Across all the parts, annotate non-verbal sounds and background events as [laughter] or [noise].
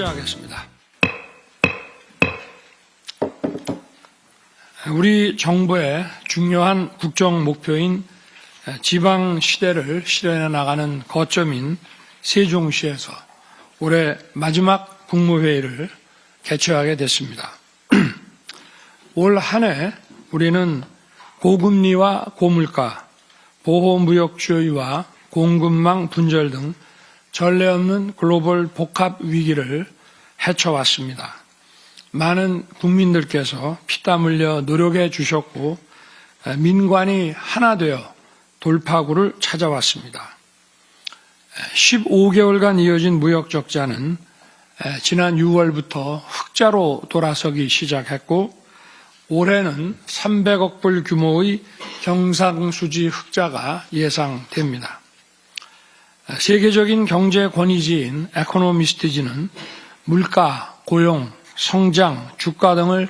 시작하겠습니다. 우리 정부의 중요한 국정 목표인 지방 시대를 실현해 나가는 거점인 세종시에서 올해 마지막 국무회의를 개최하게 됐습니다. [clears throat] 올 한 해 우리는 고금리와 고물가, 보호무역주의와 공급망 분절 등 전례 없는 글로벌 복합 위기를 헤쳐왔습니다. 많은 국민들께서 피땀 흘려 노력해 주셨고 민관이 하나 되어 돌파구를 찾아왔습니다. 15개월간 이어진 무역 적자는 지난 6월부터 흑자로 돌아서기 시작했고 올해는 300억 불 규모의 경상수지 흑자가 예상됩니다. 세계적인 경제 권위지인 에코노미스트지는 물가, 고용, 성장, 주가 등을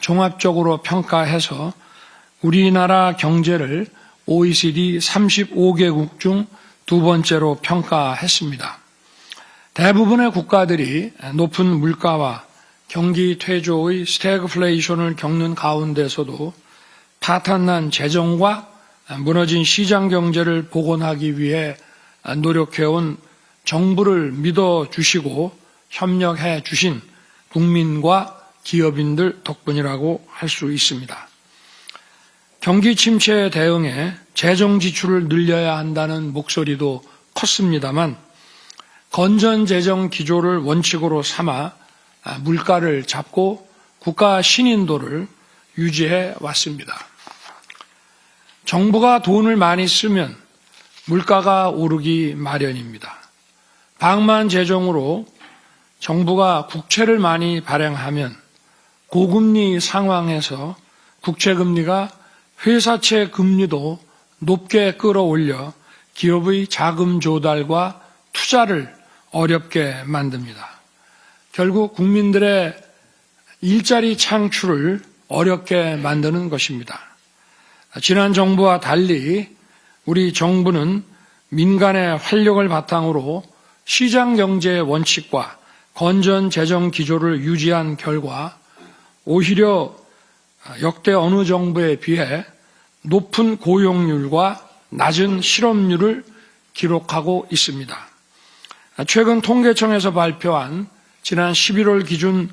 종합적으로 평가해서 우리나라 경제를 OECD 35개국 중 두 번째로 평가했습니다. 대부분의 국가들이 높은 물가와 경기 퇴조의 스태그플레이션을 겪는 가운데서도 파탄난 재정과 무너진 시장 경제를 복원하기 위해 노력해온 정부를 믿어주시고 협력해 주신 국민과 기업인들 덕분이라고 할 수 있습니다. 경기 침체에 대응해 재정 지출을 늘려야 한다는 목소리도 컸습니다만 건전 재정 기조를 원칙으로 삼아 물가를 잡고 국가 신인도를 유지해 왔습니다. 정부가 돈을 많이 쓰면 물가가 오르기 마련입니다. 방만 재정으로 정부가 국채를 많이 발행하면 고금리 상황에서 국채 금리가 회사채 금리도 높게 끌어올려 기업의 자금 조달과 투자를 어렵게 만듭니다. 결국 국민들의 일자리 창출을 어렵게 만드는 것입니다. 지난 정부와 달리 우리 정부는 민간의 활력을 바탕으로 시장 경제의 원칙과 건전 재정 기조를 유지한 결과 오히려 역대 어느 정부에 비해 높은 고용률과 낮은 실업률을 기록하고 있습니다. 최근 통계청에서 발표한 지난 11월 기준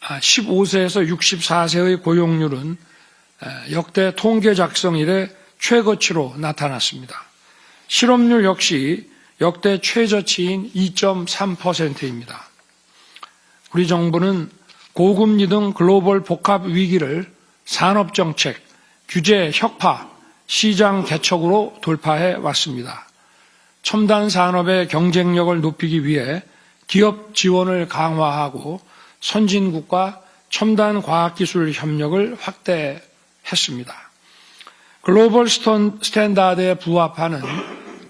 15세에서 64세의 고용률은 역대 통계 작성 이래 최고치로 나타났습니다. 실업률 역시 역대 최저치인 2.3%입니다. 우리 정부는 고금리 등 글로벌 복합 위기를 산업 정책, 규제 혁파, 시장 개척으로 돌파해 왔습니다. 첨단 산업의 경쟁력을 높이기 위해 기업 지원을 강화하고 선진국과 첨단 과학기술 협력을 확대했습니다. 글로벌 스탠다드에 부합하는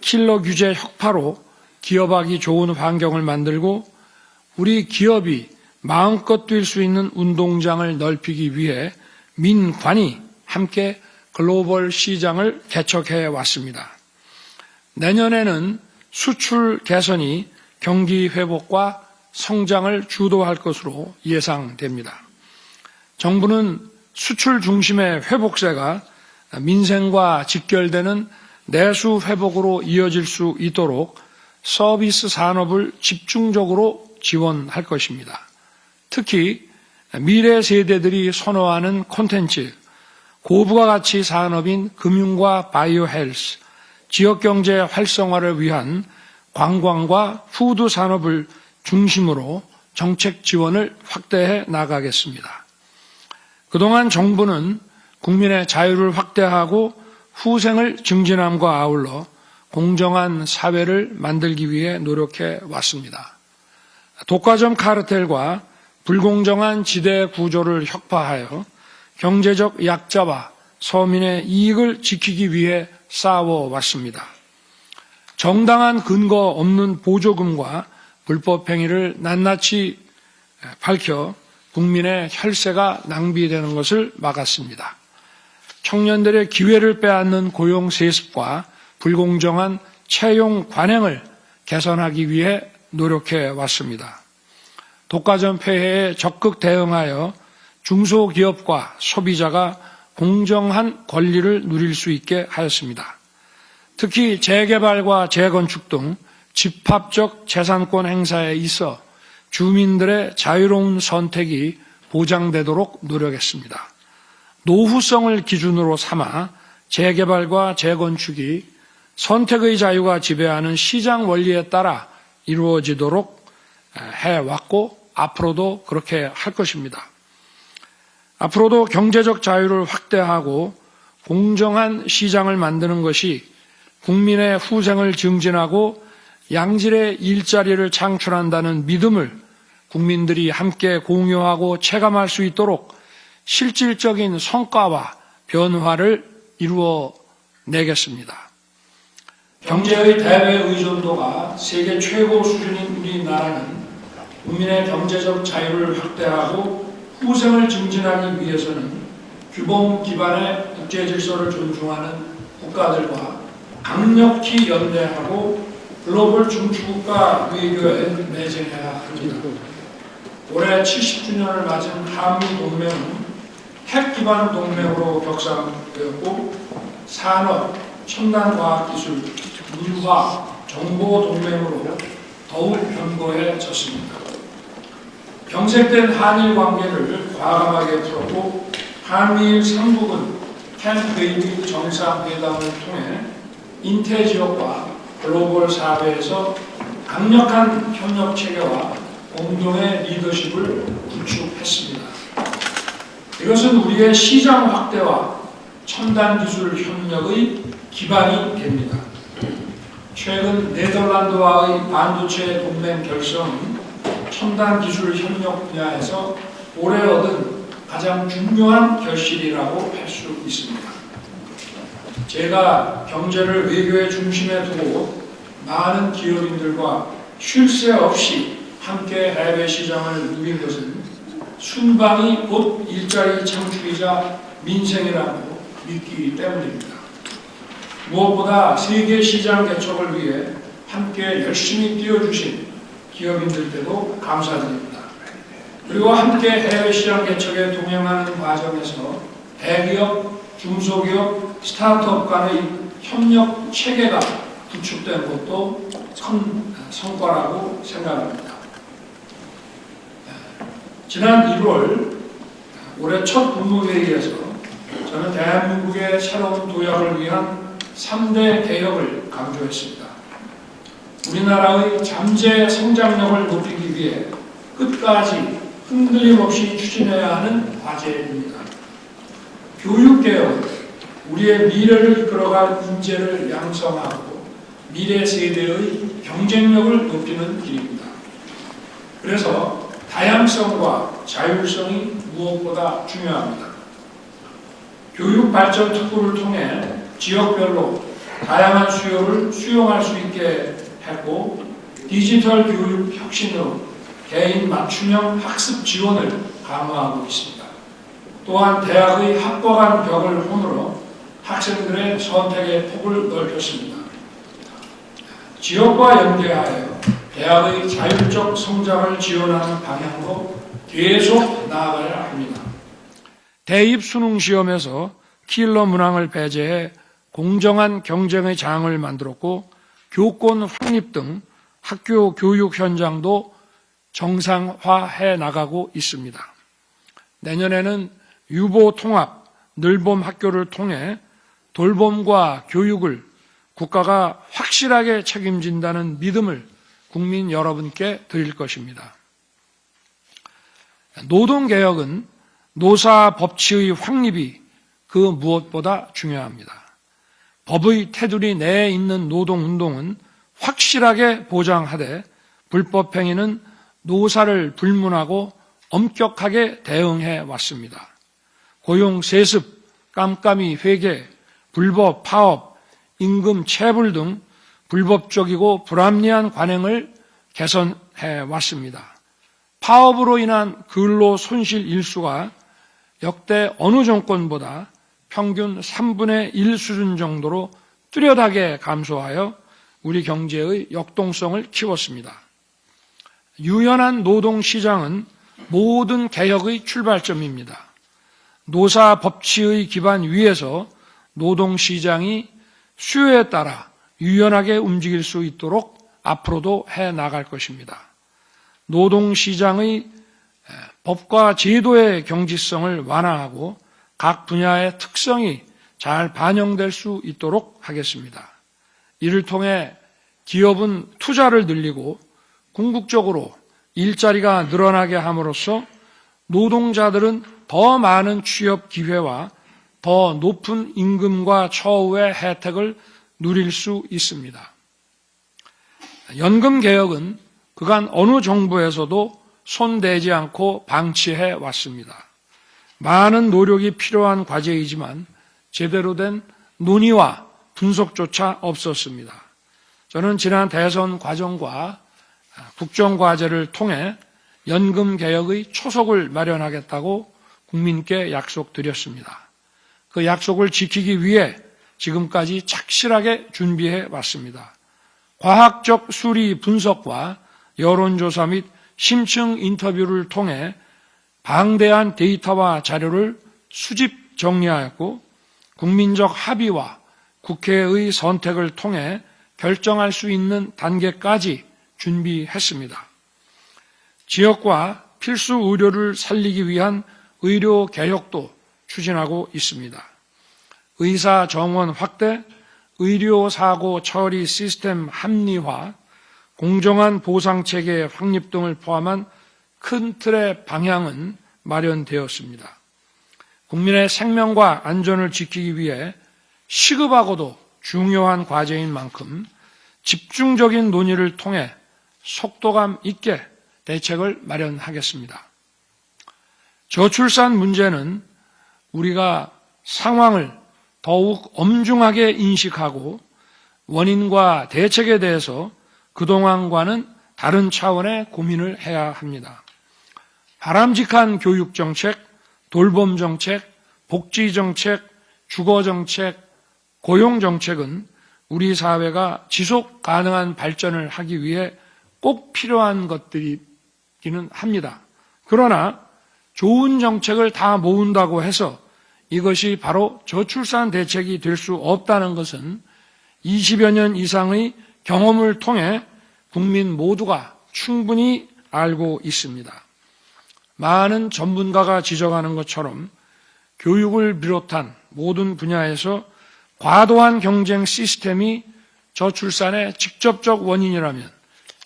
킬러 규제 혁파로 기업하기 좋은 환경을 만들고 우리 기업이 마음껏 뛸 수 있는 운동장을 넓히기 위해 민관이 함께 글로벌 시장을 개척해 왔습니다. 내년에는 수출 개선이 경기 회복과 성장을 주도할 것으로 예상됩니다. 정부는 수출 중심의 회복세가 민생과 직결되는 내수 회복으로 이어질 수 있도록 서비스 산업을 집중적으로 지원할 것입니다. 특히 미래 세대들이 선호하는 콘텐츠, 고부가 가치 산업인 금융과 바이오 헬스, 지역 경제 활성화를 위한 관광과 푸드 산업을 중심으로 정책 지원을 확대해 나가겠습니다. 그동안 정부는 국민의 자유를 확대하고 후생을 증진함과 아울러 공정한 사회를 만들기 위해 노력해 왔습니다. 독과점 카르텔과 불공정한 지대 구조를 혁파하여 경제적 약자와 서민의 이익을 지키기 위해 싸워 왔습니다. 정당한 근거 없는 보조금과 불법 행위를 낱낱이 밝혀 국민의 혈세가 낭비되는 것을 막았습니다. 청년들의 기회를 빼앗는 고용 세습과 불공정한 채용 관행을 개선하기 위해 노력해 왔습니다. 독과점 폐해에 적극 대응하여 중소기업과 소비자가 공정한 권리를 누릴 수 있게 하였습니다. 특히 재개발과 재건축 등 집합적 재산권 행사에 있어 주민들의 자유로운 선택이 보장되도록 노력했습니다. 노후성을 기준으로 삼아 재개발과 재건축이 선택의 자유가 지배하는 시장 원리에 따라 이루어지도록 해왔고 앞으로도 그렇게 할 것입니다. 앞으로도 경제적 자유를 확대하고 공정한 시장을 만드는 것이 국민의 후생을 증진하고 양질의 일자리를 창출한다는 믿음을 국민들이 함께 공유하고 체감할 수 있도록 실질적인 성과와 변화를 이루어 내겠습니다. 경제의 대외 의존도가 세계 최고 수준인 우리나라는 국민의 경제적 자유를 확대하고 후생을 증진하기 위해서는 규범 기반의 국제 질서를 존중하는 국가들과 강력히 연대하고 글로벌 중추국가 외교에 매진해야 합니다. 올해 70주년을 맞은 한미 동맹은 핵 기반 동맹으로 격상되었고 산업, 첨단 과학 기술, 문화, 정보 동맹으로 더욱 견고해졌습니다. 경색된 한일 관계를 과감하게 풀었고 한미일 삼국은 캠 데이비드 정상회담을 통해 인태 지역과 글로벌 사회에서 강력한 협력 체계와 공동의 리더십을 구축했습니다. 이것은 우리의 시장 확대와 첨단 기술 협력의 기반이 됩니다. 최근 네덜란드와의 반도체 동맹 결성은 첨단 기술 협력 분야에서 올해 얻은 가장 중요한 결실이라고 할 수 있습니다. 제가 경제를 외교의 중심에 두고 많은 기업인들과 쉴 새 없이 함께 해외 시장을 누린 것은 순방이 곧 일자리 창출이자 민생이라고 믿기 때문입니다. 무엇보다 세계 시장 개척을 위해 함께 열심히 뛰어주신 기업인들께도 감사드립니다. 그리고 함께 해외 시장 개척에 동행하는 과정에서 대기업, 중소기업, 스타트업 간의 협력 체계가 구축된 것도 큰 성과라고 생각합니다. 지난 1월 올해 첫 국무회의에서 저는 대한민국의 새로운 도약을 위한 3대 개혁을 강조했습니다. 우리나라의 잠재 성장력을 높이기 위해 끝까지 흔들림 없이 추진해야 하는 과제입니다. 교육개혁은 우리의 미래를 이끌어갈 인재를 양성하고 미래 세대의 경쟁력을 높이는 길입니다. 그래서 다양성과 자율성이 무엇보다 중요합니다. 교육 발전 특구를 통해 지역별로 다양한 수요를 수용할 수 있게 했고 디지털 교육 혁신으로 개인 맞춤형 학습 지원을 강화하고 있습니다. 또한 대학의 학과 간 벽을 허물어 학생들의 선택의 폭을 넓혔습니다. 지역과 연계하여 대학의 자율적 성장을 지원하는 방향으로 계속 나아가야 합니다. 대입 수능 시험에서 킬러 문항을 배제해 공정한 경쟁의 장을 만들었고 교권 확립 등 학교 교육 현장도 정상화해 나가고 있습니다. 내년에는 유보 통합, 늘봄 학교를 통해 돌봄과 교육을 국가가 확실하게 책임진다는 믿음을 국민 여러분께 드릴 것입니다. 노동개혁은 노사 법치의 확립이 그 무엇보다 중요합니다. 법의 테두리 내에 있는 노동운동은 확실하게 보장하되 불법행위는 노사를 불문하고 엄격하게 대응해 왔습니다. 고용 세습, 깜깜이 회계, 불법 파업, 임금 체불 등 불법적이고 불합리한 관행을 개선해 왔습니다. 파업으로 인한 근로 손실 일수가 역대 어느 정권보다 평균 3분의 1 수준 정도로 뚜렷하게 감소하여 우리 경제의 역동성을 키웠습니다. 유연한 노동 시장은 모든 개혁의 출발점입니다. 노사 법치의 기반 위에서 노동 시장이 수요에 따라 유연하게 움직일 수 있도록 앞으로도 해 나갈 것입니다. 노동시장의 법과 제도의 경지성을 완화하고 각 분야의 특성이 잘 반영될 수 있도록 하겠습니다. 이를 통해 기업은 투자를 늘리고 궁극적으로 일자리가 늘어나게 함으로써 노동자들은 더 많은 취업 기회와 더 높은 임금과 처우의 혜택을 누릴 수 있습니다. 연금 개혁은 그간 어느 정부에서도 손대지 않고 방치해 왔습니다. 많은 노력이 필요한 과제이지만 제대로 된 논의와 분석조차 없었습니다. 저는 지난 대선 과정과 국정과제를 통해 연금 개혁의 초석을 마련하겠다고 국민께 약속드렸습니다. 그 약속을 지키기 위해 지금까지 착실하게 준비해 왔습니다. 과학적 수리 분석과 여론조사 및 심층 인터뷰를 통해 방대한 데이터와 자료를 수집 정리하였고 국민적 합의와 국회의 선택을 통해 결정할 수 있는 단계까지 준비했습니다. 지역과 필수 의료를 살리기 위한 의료 개혁도 추진하고 있습니다. 의사 정원 확대, 의료 사고 처리 시스템 합리화, 공정한 보상 체계 확립 등을 포함한 큰 틀의 방향은 마련되었습니다. 국민의 생명과 안전을 지키기 위해 시급하고도 중요한 과제인 만큼 집중적인 논의를 통해 속도감 있게 대책을 마련하겠습니다. 저출산 문제는 우리가 상황을 더욱 엄중하게 인식하고 원인과 대책에 대해서 그동안과는 다른 차원의 고민을 해야 합니다. 바람직한 교육 정책, 돌봄 정책, 복지 정책, 주거 정책, 고용 정책은 우리 사회가 지속 가능한 발전을 하기 위해 꼭 필요한 것들이기는 합니다. 그러나 좋은 정책을 다 모은다고 해서 이것이 바로 저출산 대책이 될 수 없다는 것은 20여 년 이상의 경험을 통해 국민 모두가 충분히 알고 있습니다. 많은 전문가가 지적하는 것처럼 교육을 비롯한 모든 분야에서 과도한 경쟁 시스템이 저출산의 직접적 원인이라면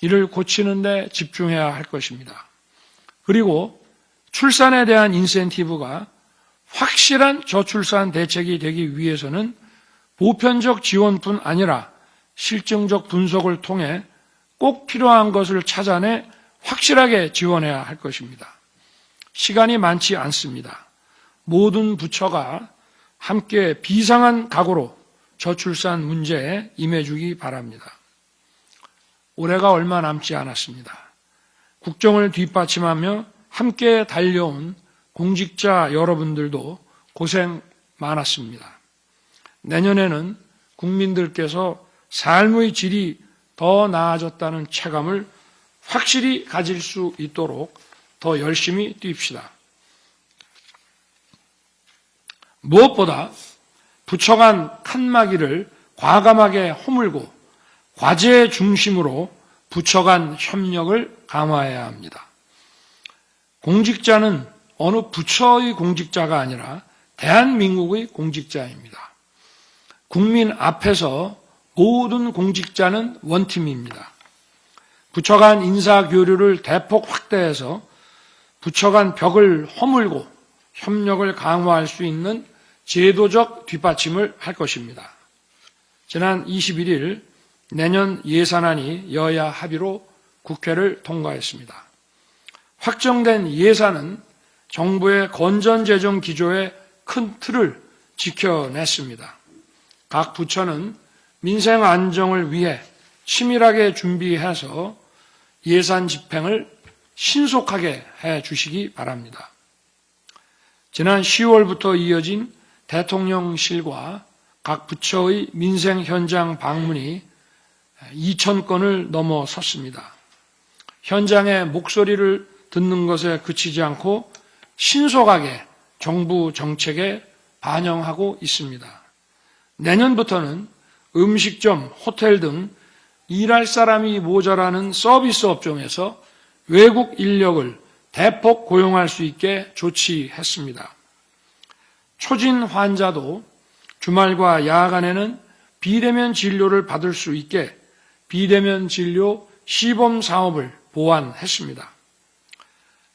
이를 고치는 데 집중해야 할 것입니다. 그리고 출산에 대한 인센티브가 확실한 저출산 대책이 되기 위해서는 보편적 지원뿐 아니라 실증적 분석을 통해 꼭 필요한 것을 찾아내 확실하게 지원해야 할 것입니다. 시간이 많지 않습니다. 모든 부처가 함께 비상한 각오로 저출산 문제에 임해주기 바랍니다. 올해가 얼마 남지 않았습니다. 국정을 뒷받침하며 함께 달려온 공직자 여러분들도 고생 많았습니다. 내년에는 국민들께서 삶의 질이 더 나아졌다는 체감을 확실히 가질 수 있도록 더 열심히 뜁시다. 무엇보다 부처 간 칸막이를 과감하게 허물고 과제 중심으로 부처 간 협력을 강화해야 합니다. 공직자는 어느 부처의 공직자가 아니라 대한민국의 공직자입니다. 국민 앞에서 모든 공직자는 원팀입니다. 부처 간 인사 교류를 대폭 확대해서 부처 간 벽을 허물고 협력을 강화할 수 있는 제도적 뒷받침을 할 것입니다. 지난 21일 내년 예산안이 여야 합의로 국회를 통과했습니다. 확정된 예산은 정부의 건전 재정 기조의 큰 틀을 지켜냈습니다. 각 부처는 민생 안정을 위해 치밀하게 준비해서 예산 집행을 신속하게 해 주시기 바랍니다. 지난 10월부터 이어진 대통령실과 각 부처의 민생 현장 방문이 2천 건을 넘어섰습니다. 현장의 목소리를 듣는 것에 그치지 않고 신속하게 정부 정책에 반영하고 있습니다. 내년부터는 음식점, 호텔 등 일할 사람이 모자라는 서비스 업종에서 외국 인력을 대폭 고용할 수 있게 조치했습니다. 초진 환자도 주말과 야간에는 비대면 진료를 받을 수 있게 비대면 진료 시범 사업을 보완했습니다.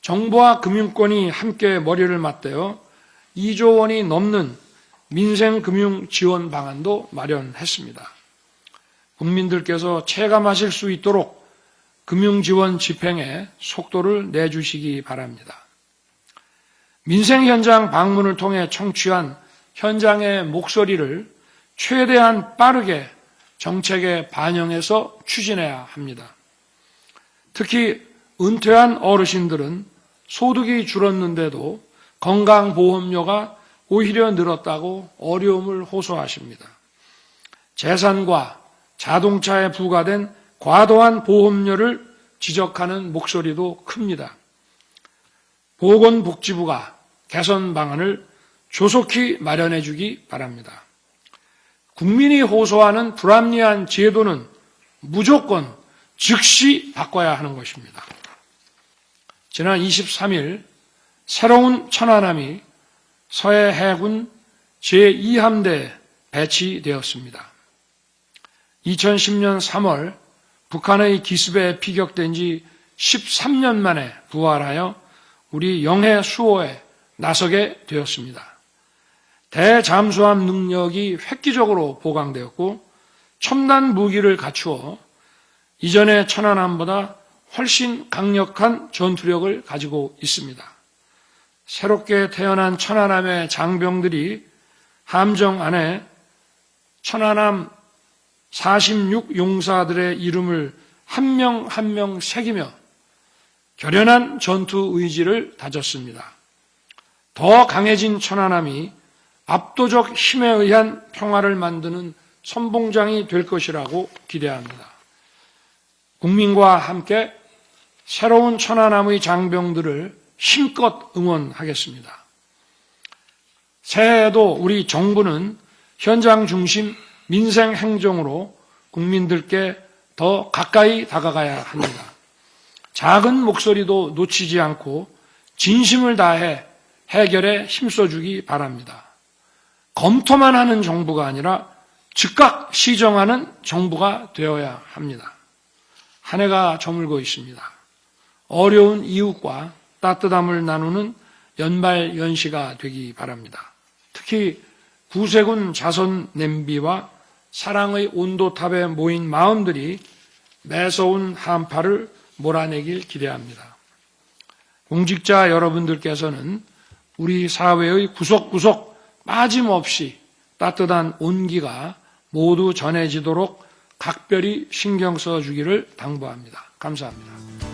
정부와 금융권이 함께 머리를 맞대어 2조 원이 넘는 민생금융 지원 방안도 마련했습니다. 국민들께서 체감하실 수 있도록 금융지원 집행에 속도를 내주시기 바랍니다. 민생 현장 방문을 통해 청취한 현장의 목소리를 최대한 빠르게 정책에 반영해서 추진해야 합니다. 특히 은퇴한 어르신들은 소득이 줄었는데도 건강보험료가 오히려 늘었다고 어려움을 호소하십니다. 재산과 자동차에 부과된 과도한 보험료를 지적하는 목소리도 큽니다. 보건복지부가 개선 방안을 조속히 마련해 주기 바랍니다. 국민이 호소하는 불합리한 제도는 무조건 즉시 바꿔야 하는 것입니다. 지난 23일 새로운 천안함이 서해 해군 제2함대에 배치되었습니다. 2010년 3월 북한의 기습에 피격된 지 13년 만에 부활하여 우리 영해 수호에 나서게 되었습니다. 대잠수함 능력이 획기적으로 보강되었고 첨단 무기를 갖추어 이전의 천안함보다 훨씬 강력한 전투력을 가지고 있습니다. 새롭게 태어난 천안함의 장병들이 함정 안에 천안함 46 용사들의 이름을 한명 한 명 새기며 결연한 전투 의지를 다졌습니다. 더 강해진 천안함이 압도적 힘에 의한 평화를 만드는 선봉장이 될 것이라고 기대합니다. 국민과 함께 새로운 천안함의 장병들을 힘껏 응원하겠습니다. 새해에도 우리 정부는 현장 중심 민생 행정으로 국민들께 더 가까이 다가가야 합니다. 작은 목소리도 놓치지 않고 진심을 다해 해결에 힘써주기 바랍니다. 검토만 하는 정부가 아니라 즉각 시정하는 정부가 되어야 합니다. 한 해가 저물고 있습니다. 어려운 이웃과 따뜻함을 나누는 연말 연시가 되기 바랍니다. 특히 구세군 자선 냄비와 사랑의 온도탑에 모인 마음들이 매서운 한파를 몰아내길 기대합니다. 공직자 여러분들께서는 우리 사회의 구석구석 빠짐없이 따뜻한 온기가 모두 전해지도록 각별히 신경 써 주기를 당부합니다. 감사합니다.